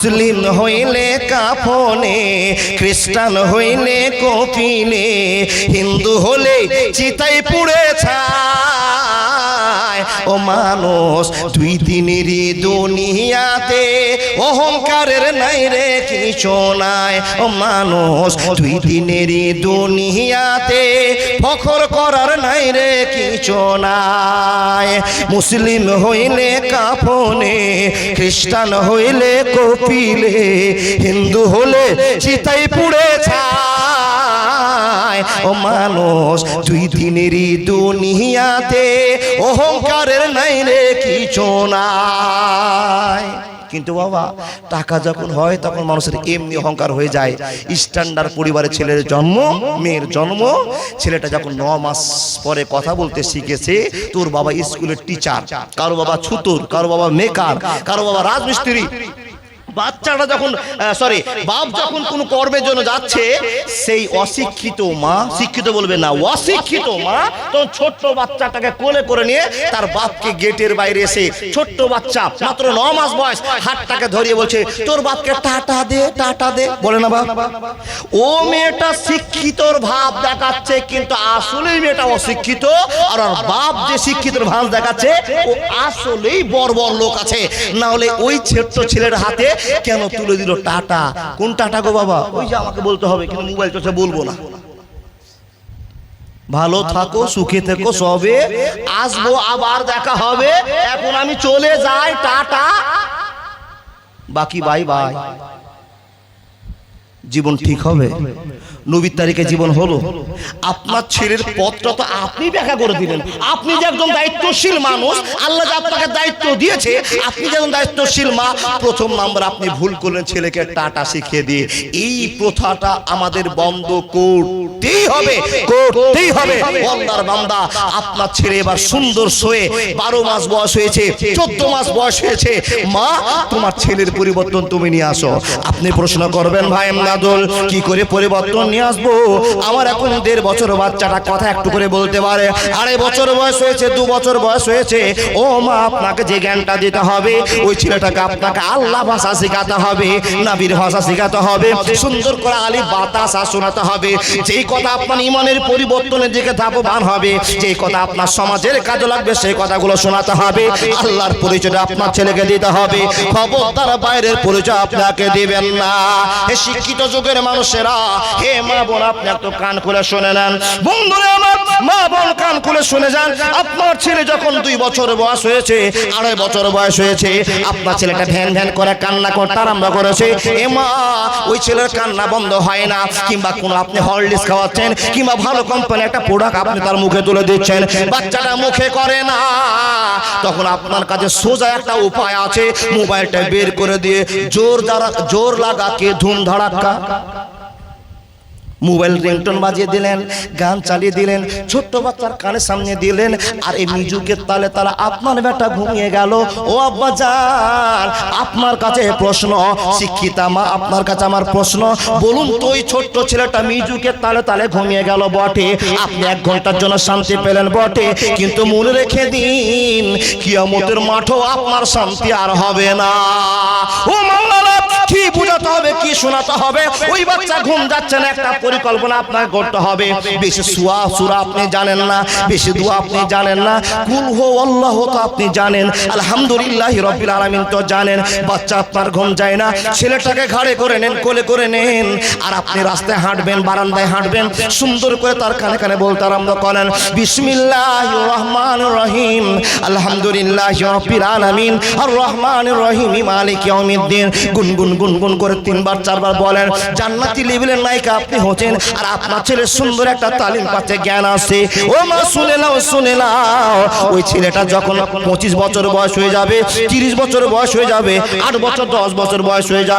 মুসলিম হইলে কাফনে খ্রিস্টান হইলে কফিনে হিন্দু হলে চিতাই পুড়ে ছায় ও মানুষ, দুই দিনেরই দুনিয়াতে অহংকারের নাই রে, কিছু নাই। ও মানুষ, দুই দিনেরই দুনিয়াতে ফখর করার নাই রে, কিছু নাই। মুসলিম হইলে কাফনে, খ্রিস্টান হইলে কপিলে, হিন্দু হলে চিতাই পুড়ে ছায় ও মানুষ, দুই দিনেরই দুনিয়াতে নাই। কিন্তু বাবা, টাকা যখন হয়, তখন মানুষের এমনি অহংকার হয়ে যায়। স্ট্যান্ডার্ড পরিবারের ছেলের জন্ম, মেয়ের জন্ম। ছেলেটা যখন ন মাস পরে কথা বলতে শিখেছে, তোর বাবা স্কুলের টিচার কারও বাবা ছুতুর, কারও বাবা মেকার কারও বাবা রাজমিস্ত্রি। বাচ্চাটা যখন সরি বাপ যখন কোনো কর্মের জন্য যাচ্ছে, সেই অশিক্ষিত মা, শিক্ষিত বলবে না, অশিক্ষিত মা তখন ছোট্ট বাচ্চাটাকে কোলে করে নিয়ে তার বাপকে গেটের বাইরে এসে ছোট্ট বাচ্চা, মাত্র ন মাস বয়স, হাতটাকে ধরিয়ে বলছে, তোর বাপকে টাটা দে টাটা দে। বলে না বাপ। ও মেয়েটা শিক্ষিতর ভাব দেখাচ্ছে, কিন্তু আসলেই মেয়েটা অশিক্ষিত, আর ওর বাপ যে শিক্ষিতর ভাব দেখাচ্ছে, ও আসলেই বর্বর লোক আছে। না হলে ওই ছোট্ট ছেলের হাতে কেন তুলে দিল টাটা? কোন টাটা গো বাবা? ওই যে আমাকে বলতে হবে কিন্তু মোবাইল চলছে বলব না। ভালো থাকো সুখে থেকো সবে। আসব আবার দেখা হবে। এখন আমি চলে যাই টাটা। বাকি বাই বাই। জীবন ঠিক হবে। নবীর তারিখে জীবন হলো। আপনার ছেলের পথটা তো আপনি ব্যাখ্যা করে দিলেন। আপনি যে একজন দায়িত্বশীল মানুষ আল্লাহ যে আপনাকে দায়িত্ব দিয়েছে আপনি যেমন দায়িত্বশীল মা প্রথম নাম্বার আপনি ভুল করলেন ছেলেকে টাটা শিখিয়ে দিয়ে। এই প্রথাটা আমাদের বন্ধ করতেই হবে। করতেই হবে। বন্দার বান্দা আপনার ছেলে এবার সুন্দর শোয়ে বারো মাস বয়স হয়েছে চোদ্দ মাস বয়স হয়েছে। মা তোমার ছেলের পরিবর্তন তুমি নিয়ে আসো। আপনি প্রশ্ন করবেন ভাই এমদাদুল কি করে পরিবর্তন নিয়ে আসব? আমার এখন দেড় বছর বাচ্চাটা কথা একটু করে বলতে পারে। আড়াই বছর বয়স হয়েছে, দু বছর বয়স হয়েছে। ও মা, আপনাকে যে জ্ঞানটা দিতে হবে, ওই ছেলেটাকে আপনাকে আল্লাহ ভাষা শেখাতে হবে, নাবির ভাষা শেখাতে হবে, সুন্দর করে আলী বাতাসা শোনাতে হবে। যেই কথা আপনার ইমানের পরিবর্তনের দিকে ধাপবান হবে, যেই কথা আপনার সমাজের কাজে লাগবে, সেই কথাগুলো শোনাতে হবে। আল্লাহর পরিচয়টা আপনার ছেলেকে দিতে হবে। খবর খবরদার বাইরের পরিচয় আপনাকে দিবেন না। শিক্ষিত যুগের মানুষেরা, হে মা বোন, আপনি একটু কান খুলে শুনে নেন। বন্ধুরা আমার, মা বোন কান খুলে শুনে যান। আপনার ছেলে যখন দুই বছর বয়স হয়েছে, আড়াই বছর বয়স হয়েছে, আপনার ছেলেটা ভ্যান ভ্যান করে কান্না করতে আরম্ভ করেছে। এ মা, ওই ছেলের কান্না বন্ধ হয় না, কিংবা কোনো আপনি হরলিক্স খাওয়াচ্ছেন, কিংবা ভালো কোম্পানি একটা প্রোডাক্ট আপনি তার মুখে তুলে দিচ্ছেন। বাচ্চাটা মুখে করে না। তখন আপনার কাছে সোজা একটা উপায় আছে, মোবাইলটা বের করে দিয়ে জোর দ্বারা জোর লাগাকে ধুম ধাড়াক্কা মোবাইল রিংটোন বাজিয়ে দিলেন, গান চালিয়ে দিলেন, ছোট্ট বাচ্চার কানের সামনে দিলেন, আর এই মিজুকের তালে তালে আপনার বেটা ঘুমিয়ে গেল। ও আব্বা যান আপনার কাছে প্রশ্ন, শিক্ষিতা মা, আপনার কাছে আমার প্রশ্ন, বলুন তো ওই ছোট্ট ছেলেটা মিজুকের তালে তালে ঘুমিয়ে গেল বটে। আপনি এক ঘণ্টার জন্য শান্তি পেলেন বটে, কিন্তু মনে রেখে দিন, কিয়ামতের মাঠও আপনার শান্তি আর হবে না। ও মাওলানা বুঝাতে হবে, কি শোনাতে হবে। ওই বাচ্চা ঘুম যাচ্ছে না, একটা পরিকল্পনা আপনার করতে হবে। বেশি সুয়া, সুরা আপনি জানেন না, বেশি দোয়া আপনি জানেন না। কুল হো আল্লাহ তো আপনি জানেন, আলহামদুলিল্লাহ রব্বিল আলামিন তো জানেন। বাচ্চা আপনার ঘুম যায় না, ছেলেটাকে ঘাড়ে করে নেন, কোলে করে নেন। আর আপনি রাস্তায় হাঁটবেন, বারান্দায় হাঁটবেন, সুন্দর করে তার কানে কানে বলতে আরম্ভ করেন বিসমিল্লাহ রহমান রহিম, আলহামদুলিল্লাহ রব্বিল আলামিন, আর রহমান রহিম, মালিক ইয়াউমিদ্দিন। গুনগুন গুনগুন করে তিনবার, চারবার বলেন, জান্নাতি লেভেলের নায়িকা আপনি হচ্ছেন আর আপনার ছেলে সুন্দর একটা তালিম পাচ্ছে, জ্ঞান আছে। ও মা, শুনে নাও শুনে নাও। ওই ছেলেটা যখন পঁচিশ বছর বয়স হয়ে যাবে, তিরিশ বছর বয়স হয়ে যাবে, আট বছর, দশ বছর বয়স হয়ে যাবে